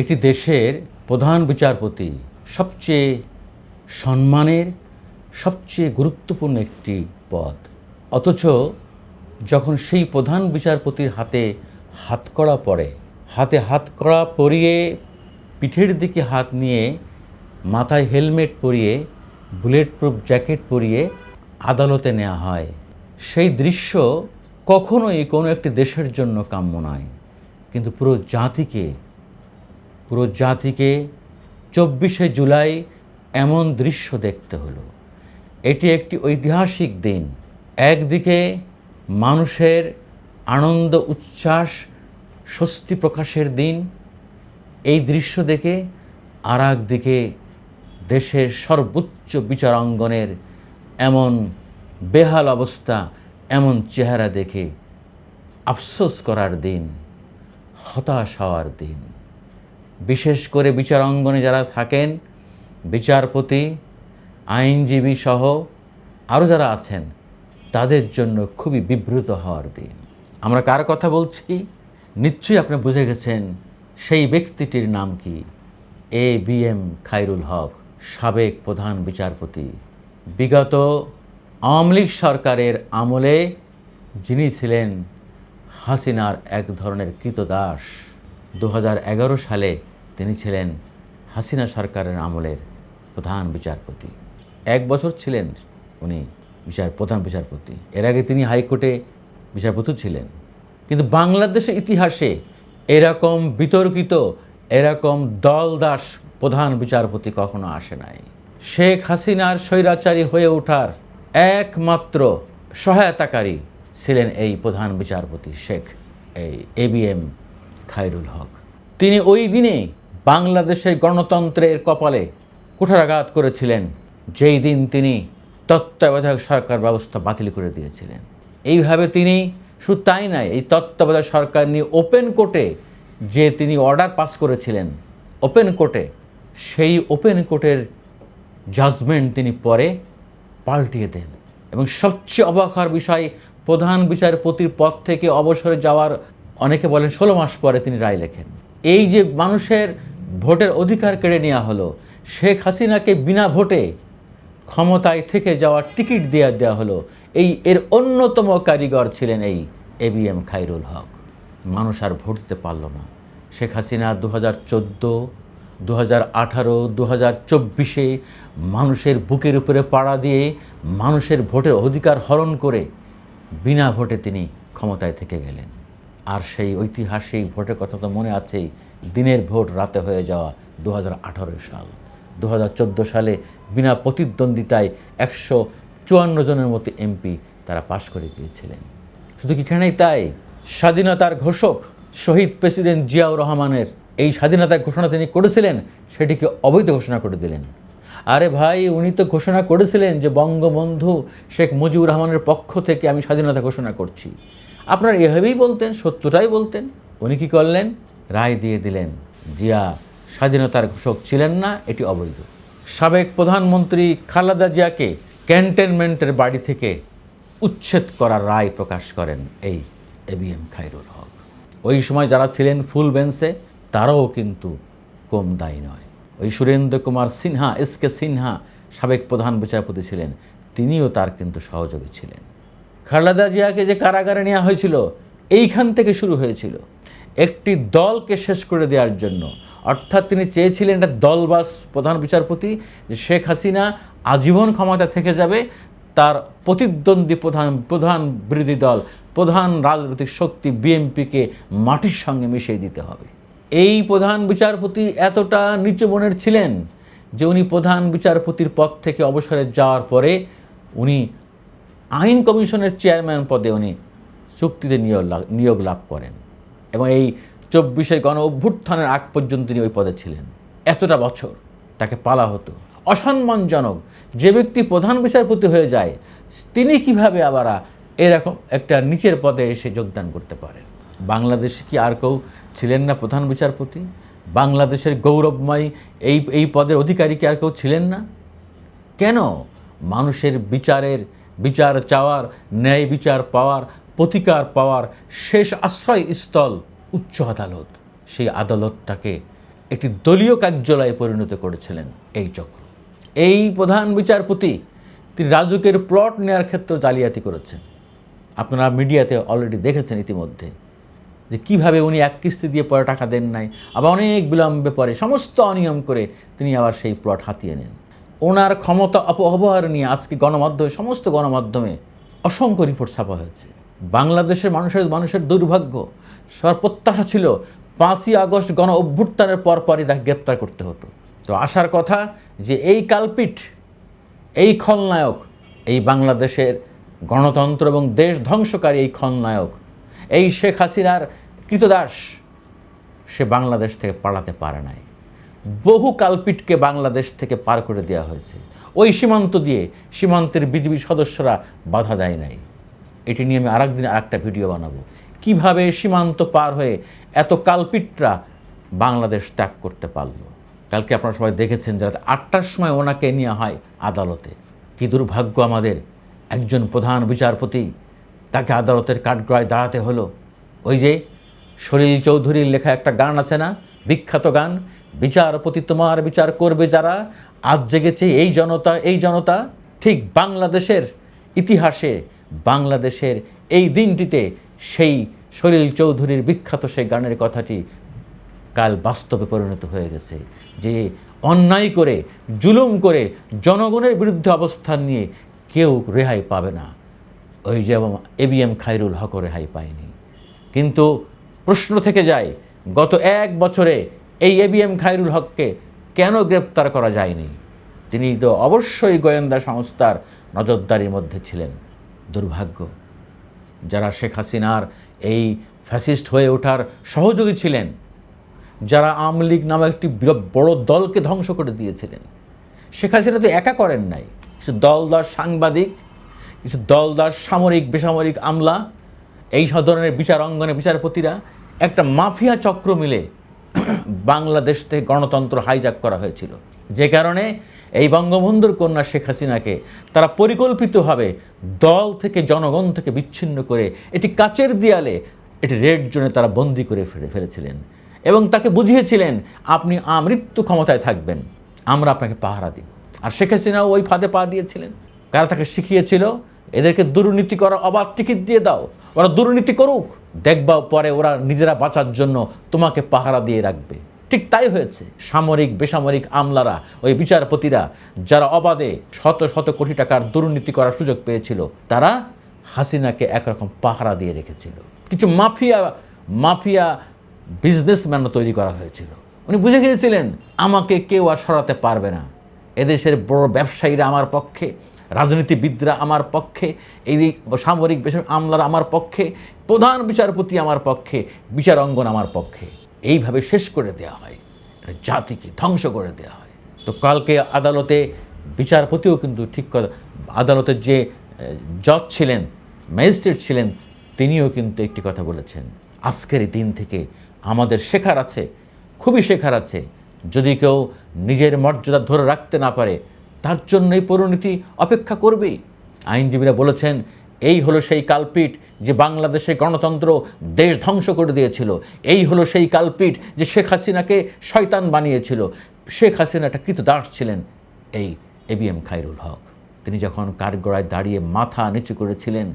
একটি দেশের প্রধান বিচারপতি সবচেয়ে সম্মানের, সবচেয়ে গুরুত্বপূর্ণ একটি পদ। অথচ যখন সেই প্রধান বিচারপতির হাতে হাতকড়া পড়ে, হাতে হাতকড়া পরিয়ে পিঠের দিকে হাত নিয়ে, মাথায় হেলমেট পরিয়ে বুলেট প্রুফ জ্যাকেট পরিয়ে আদালতে নেওয়া হয়, সেই দৃশ্য কখনোই কোনো একটি দেশের জন্য কাম্য নয়। কিন্তু পুরো জাতিকে পুরো জাতিকে চব্বিশে জুলাই এমন দৃশ্য দেখতে হলো। এটি একটি ঐতিহাসিক দিন। একদিকে মানুষের আনন্দ, উচ্ছ্বাস, স্বস্তি প্রকাশের দিন। এই দৃশ্য দেখে আর দিকে দেশের সর্বোচ্চ বিচারাঙ্গনের এমন বেহাল অবস্থা, এমন চেহারা দেখে আফসোস করার দিন, হতাশ হওয়ার দিন। বিশেষ করে বিচারাঙ্গনে যারা থাকেন, বিচারপতি, আইনজীবী সহ আরও যারা আছেন, তাদের জন্য খুবই বিব্রত হওয়ার দিন। আমরা কার কথা বলছি? নিশ্চয়ই আপনি বুঝে গেছেন সেই ব্যক্তিটির নাম কি? A B M Khairul Haque, সাবেক প্রধান বিচারপতি। বিগত আওয়ামী লীগ সরকারের আমলে যিনি ছিলেন হাসিনার এক ধরনের কৃতদাস। দু হাজার এগারো সালে তিনি ছিলেন হাসিনা সরকারের আমলের প্রধান বিচারপতি। এক বছর ছিলেন উনি বিচার, প্রধান বিচারপতি। এর আগে তিনি হাইকোর্টে বিচারপতি ছিলেন। কিন্তু বাংলাদেশের ইতিহাসে এরকম বিতর্কিত, এরকম দলদাস প্রধান বিচারপতি কখনো আসে নাই। শেখ হাসিনার স্বৈরাচারী হয়ে ওঠার একমাত্র সহায়তাকারী ছিলেন এই প্রধান বিচারপতি শেখ, এই A B M Khairul Haque. তিনি ওই দিনে বাংলাদেশের গণতন্ত্রের কপালে কুঠারাঘাত করেছিলেন, যেই দিন তিনি তত্ত্বাবধায়ক সরকার ব্যবস্থা বাতিল করে দিয়েছিলেন। এইভাবে তিনি শুধু তাই নয় এই তত্ত্বাবধায়ক সরকার নিয়ে ওপেন কোর্টে যে তিনি অর্ডার পাস করেছিলেন ওপেন কোর্টে সেই ওপেন কোর্টের জাজমেন্ট তিনি পরে পাল্টিয়ে দেন। এবং সবচেয়ে অবাক হওয়ার বিষয়, প্রধান বিচারপতির পদ থেকে অবসরে যাওয়ার অনেকে বলেন ষোলো মাস পরে তিনি রায় লেখেন। এই যে মানুষের ভোটের অধিকার কেড়ে নেওয়া হলো, শেখ হাসিনাকে বিনা ভোটে ক্ষমতায় থেকে যাওয়ার টিকিট দেওয়া দেওয়া হলো, এই এর অন্যতম কারিগর ছিলেন এই A B M Khairul Haque. মানুষ আর ভোট দিতে পারল না। শেখ হাসিনা দু হাজার চোদ্দ দু হাজার আঠারো দু হাজার চব্বিশে মানুষের বুকের উপরে পাড়া দিয়ে মানুষের ভোটের অধিকার হরণ করে বিনা ভোটে তিনি ক্ষমতায় থেকে গেলেন। আর সেই ঐতিহাসিক ভোটের কথা তো মনে আছেই। দিনের ভোট রাতে হয়ে যাওয়া দু সাল। দু হাজার চোদ্দ সালে বিনা প্রতিদ্বন্দ্বিতায় একশো চুয়ান্ন জনের মতো এমপি তারা পাশ করে গিয়েছিলেন। শুধু কি এখানেই তাই? স্বাধীনতার ঘোষক শহীদ প্রেসিডেন্ট জিয়াউর রহমানের এই স্বাধীনতার ঘোষণা তিনি করেছিলেন, সেটিকে অবৈধ ঘোষণা করে দিলেন। আরে ভাই, উনি তো ঘোষণা করেছিলেন যে বঙ্গবন্ধু শেখ মুজিবুর রহমানের পক্ষ থেকে আমি স্বাধীনতা ঘোষণা করছি। আপনারা এভাবেই বলতেন, সত্যটাই বলতেন। উনি কি করলেন? রায় দিয়ে দিলেন, জিয়া, স্বাধীনতার ঘোষক ছিলেন না, এটি অবৈধ। সাবেক প্রধানমন্ত্রী খালেদা জিয়াকে ক্যান্টনমেন্টের বাড়ি থেকে উচ্ছেদ করার রায় প্রকাশ করেন এই A B M Khairul Haque. ওই সময় যারা ছিলেন ফুল বেঞ্চে, তারাও কিন্তু কম দায়ী নয়। ওই সুরেন্দ্র কুমার সিনহা, এস কে সিনহা সাবেক প্রধান বিচারপতি ছিলেন, তিনিও তার কিন্তু সহযোগী ছিলেন। খালেদা জিয়াকে যে কারাগারে নেওয়া হয়েছিল, এইখান থেকে শুরু হয়েছিল। একটি দলকে শেষ করে দেওয়ার জন্য। অর্থাৎ তিনি চেয়েছিলেন একটা দলবাস প্রধান বিচারপতি, যে শেখ হাসিনা আজীবন ক্ষমতা থেকে যাবে, তার প্রতিদ্বন্দ্বী প্রধান প্রধান বিরোধী দল, প্রধান রাজনৈতিক শক্তি বিএনপিকে মাটির সঙ্গে মিশিয়ে দিতে হবে। এই প্রধান বিচারপতি এতটা নিচু মনের ছিলেন যে উনি প্রধান বিচারপতির পদ থেকে অবসরে যাওয়ার পরে উনি আইন কমিশনের চেয়ারম্যান পদে উনি চুক্তিতে নিয়োগ নিয়োগ লাভ করেন এবং এই চব্বিশে গণ অভ্যুত্থানের আগ পর্যন্ত তিনি ওই পদে ছিলেন। এতটা বছর তাকে পালা হতো। অসম্মানজনক যে ব্যক্তি প্রধান বিচারপতি হয়ে যায়, তিনি কীভাবে আবার এরকম একটা নিচের পদে এসে যোগদান করতে পারেন? বাংলাদেশে কি আর কেউ ছিলেন না প্রধান বিচারপতি? বাংলাদেশের গৌরবময় এই এই পদের অধিকারী কি আর কেউ ছিলেন না? কেন মানুষের বিচারের বিচার চাওয়ার, ন্যায় বিচার পাওয়ার, প্রতিকার পাওয়ার শেষ আশ্রয়স্থল উচ্চ আদালত। সেই আদালতটাকে একটি দলীয় কার্যালয়ে পরিণত করেছিলেন এই চক্র। এই প্রধান বিচারপতি তিনি রাজুকের প্লট নেওয়ার ক্ষেত্রে জালিয়াতি করেছেন। আপনারা মিডিয়াতে অলরেডি দেখেছেন ইতিমধ্যে যে কীভাবে উনি এক কিস্তি দিয়ে পরে টাকা দেন নাই, আবার অনেক বিলম্বে পরে সমস্ত অনিয়ম করে তিনি আবার সেই প্লট হাতিয়ে নেন। ওনার ক্ষমতা অপব্যবহার নিয়ে আজকে গণমাধ্যমে, সমস্ত গণমাধ্যমে অসংখ্য রিপোর্ট ছাপা হয়েছে। বাংলাদেশের মানুষের মানুষের দুর্ভাগ্য, সবার প্রত্যাশা ছিল পাঁচই আগস্ট গণ অভ্যুত্থানের পরপরই তাকে গ্রেপ্তার করতে হতো। তো আসার কথা যে এই কালপিট, এই খলনায়ক, এই বাংলাদেশের গণতন্ত্র এবং দেশ ধ্বংসকারী এই খলনায়ক, এই শেখ হাসিনার কৃতদাস, সে বাংলাদেশ থেকে পালাতে পারে নাই। বহু কালপিটকে বাংলাদেশ থেকে পার করে দেওয়া হয়েছে। ওই সীমান্ত দিয়ে সীমান্তের বিজিবি সদস্যরা বাধা দেয় নাই। এটি নিয়ে আমি আরেকদিন আরেকটা ভিডিও বানাবো। কীভাবে সীমান্ত পার হয়ে এত কালপিটরা বাংলাদেশ ত্যাগ করতে পারল? কালকে আপনারা সবাই দেখেছেন যে রাত আটটার সময় ওনাকে নেওয়া হয় আদালতে। কি দুর্ভাগ্য আমাদের। একজন প্রধান বিচারপতি তাকে আদালতের কাঠগড়ায় দাঁড়াতে হলো। ওই যে সলিল চৌধুরীর লেখা একটা গান আছে না? বিখ্যাত গান। বিচারপতি তোমার বিচার করবে যারা। আজ জেগেছে এই জনতা এই জনতা ঠিক বাংলাদেশের ইতিহাসে, বাংলাদেশের এই দিনটিতে সেই সলিল চৌধুরীর বিখ্যাত সেই গানের কথাটি কাল বাস্তবে পরিণত হয়ে গেছে। যে অন্যায় করে, জুলুম করে জনগণের বিরুদ্ধে অবস্থান নিয়ে কেউ রেহাই পাবে না। ওই যে A B M Khairul Haque রেহাই পায়নি। কিন্তু প্রশ্ন থেকে যায়, গত এক বছরে এই এবিএম খাইরুল হককে কেন গ্রেপ্তার করা যায়নি? তিনি তো অবশ্যই গোয়েন্দা সংস্থার নজরদারির মধ্যে ছিলেন। দুর্ভাগ্য, যারা শেখ হাসিনার এই ফ্যাসিস্ট হয়ে ওঠার সহযোগী ছিলেন, যারা আওয়ামী লীগ নামে একটি বড় দলকে ধ্বংস করে দিয়েছিলেন। শেখ হাসিনা তো একা করেন নাই। কিছু দলদার সাংবাদিক, কিছু দলদার সামরিক, বেসামরিক আমলা, এই ধরনের বিচার অঙ্গনে বিচারপতিরা একটা মাফিয়া চক্র মিলে বাংলাদেশ থেকে গণতন্ত্র হাইজাক করা হয়েছিল। যে কারণে এই বঙ্গবন্ধুর কন্যা শেখ হাসিনাকে তারা পরিকল্পিতভাবে দল থেকে, জনগণ থেকে বিচ্ছিন্ন করে এটি কাচের দেয়ালে, এটি রেড জোনে তারা বন্দি করে ফেলে, ফেলেছিলেন। এবং তাকে বুঝিয়েছিলেন, আপনি আমৃত্যু ক্ষমতায় থাকবেন, আমরা আপনাকে পাহারা দিব। আর শেখ হাসিনাও ওই ফাঁদে পা দিয়েছিলেন। কারা তাকে শিখিয়েছিল? এদেরকে দুর্নীতি করা অবাধ টিকিট দিয়ে দাও ওরা দুর্নীতি করুক, দেখবা পরে ওরা নিজেরা বাঁচার জন্য তোমাকে পাহারা দিয়ে রাখবে। ঠিক তাই হয়েছে, সামরিক, বেসামরিক আমলারা, ওই বিচারপতিরা, যারা অবাধে শত শত কোটি টাকার দুর্নীতি করার সুযোগ পেয়েছিল, তারা হাসিনাকে একরকম পাহারা দিয়ে রেখেছিল। কিছু মাফিয়া মাফিয়া বিজনেসম্যানও তৈরি করা হয়েছিল। উনি বুঝে গিয়েছিলেন, আমাকে কেউ আর সরাতে পারবে না। এদেশের বড় ব্যবসায়ীরা আমার পক্ষে রাজনীতিবিদরা আমার পক্ষে, এই সামরিক বেসামরিক আমলারা আমার পক্ষে, প্রধান বিচারপতি আমার পক্ষে, বিচার অঙ্গন আমার পক্ষে। এইভাবে শেষ করে দেওয়া হয়। একটা জাতিকে ধ্বংস করে দেওয়া হয়। তো কালকে আদালতে বিচারপতিও কিন্তু ঠিক আদালতের যে জজ ছিলেন, ম্যাজিস্ট্রেট ছিলেন, তিনিও কিন্তু একটি কথা বলেছেন। আজকের দিন থেকে আমাদের শেখার আছে, খুবই শেখার আছে। যদি কেউ নিজের মর্যাদা ধরে রাখতে না পারে তার জন্য এই পরিণতি অপেক্ষা করবেই। আইনজীবীরা বলেছেন, এই হলো সেই কালপিট যে বাংলাদেশে গণতন্ত্র দেশ ধ্বংস করে দিয়েছিল। এই হলো সেই কালপিট যে শেখ হাসিনাকে শয়তান বানিয়েছিল। শেখ হাসিনা একটা কৃতদাস ছিলেন এই এবিএম খাইরুল হক। তিনি যখন কাঠগড়ায় দাঁড়িয়ে মাথা নিচু করেছিলেন,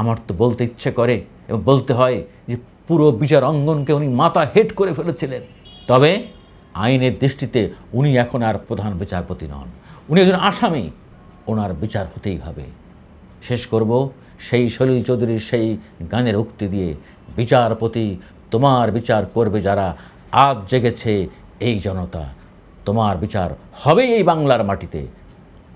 আমার তো বলতে ইচ্ছে করে এবং বলতে হয় যে পুরো বিচার অঙ্গনকে উনি মাথা হেট করে ফেলেছিলেন। তবে আইনের দৃষ্টিতে উনি এখন আর প্রধান বিচারপতি নন। উনি একজন আসামি, ওনার বিচার হতেই হবে। শেষ করব সেই সলিল চৌধুরীর সেই গানের উক্তি দিয়ে। বিচারপতি তোমার বিচার করবে যারা আজ জেগেছে এই জনতা। তোমার বিচার হবেই এই বাংলার মাটিতে।